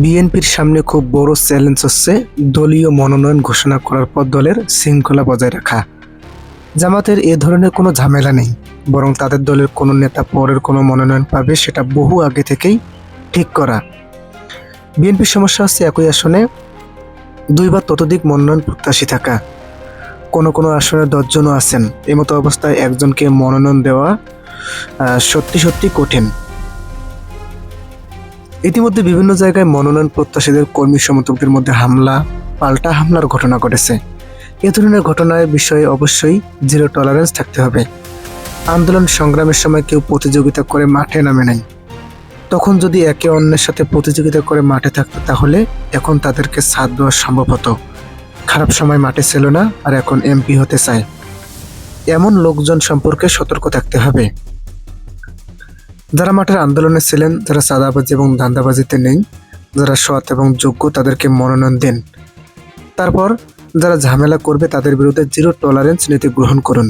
বিএনপির সামনে খুব বড় চ্যালেঞ্জ হচ্ছে দলীয় মনোনয়ন ঘোষণা করার পর দলের শৃঙ্খলা বজায় রাখা। জামাতের এ ধরনের কোনো ঝামেলা নেই, বরং তাদের দলের কোনো নেতা পরের কোনো মনোনয়ন পাবে সেটা বহু আগে থেকেই ঠিক করা। বিএনপির সমস্যা হচ্ছে একই আসনে দুই বা ততোধিক মনোনয়ন প্রত্যাশী থাকা। কোনো কোনো আসনে দশজনও আছেন, এমতো অবস্থায় একজনকে মনোনয়ন দেওয়া সত্যি সত্যি কঠিন। ইতিমধ্যে বিভিন্ন জায়গায় মনোনয়ন প্রত্যাশীদের কর্মী সমর্থকদের মধ্যে হামলা, পাল্টা হামলার ঘটনা ঘটেছে। এ ধরনের ঘটনার বিষয়ে অবশ্যই জিরো টলারেন্স থাকতে হবে। আন্দোলন সংগ্রামের সময় কেউ প্রতিযোগিতা করে মাঠে নামে নাই। তখন যদি একে অন্যের সাথে প্রতিযোগিতা করে মাঠে থাকতো তাহলে এখন তাদেরকে সাথ দেওয়া সম্ভব হতো। খারাপ সময় মাঠে ছিল না আর এখন এমপি হতে চায়। এমন লোকজন সম্পর্কে সতর্ক থাকতে হবে। যারা মাঠের আন্দোলনে ছিলেন, যারা চাঁদাবাজি এবং ধান্দাবাজিতে নেই, যারা সৎ এবং যোগ্য তাদেরকে মনোনয়ন দেন। তারপর যারা ঝামেলা করবে তাদের বিরুদ্ধে জিরো টলারেন্স নীতি গ্রহণ করুন।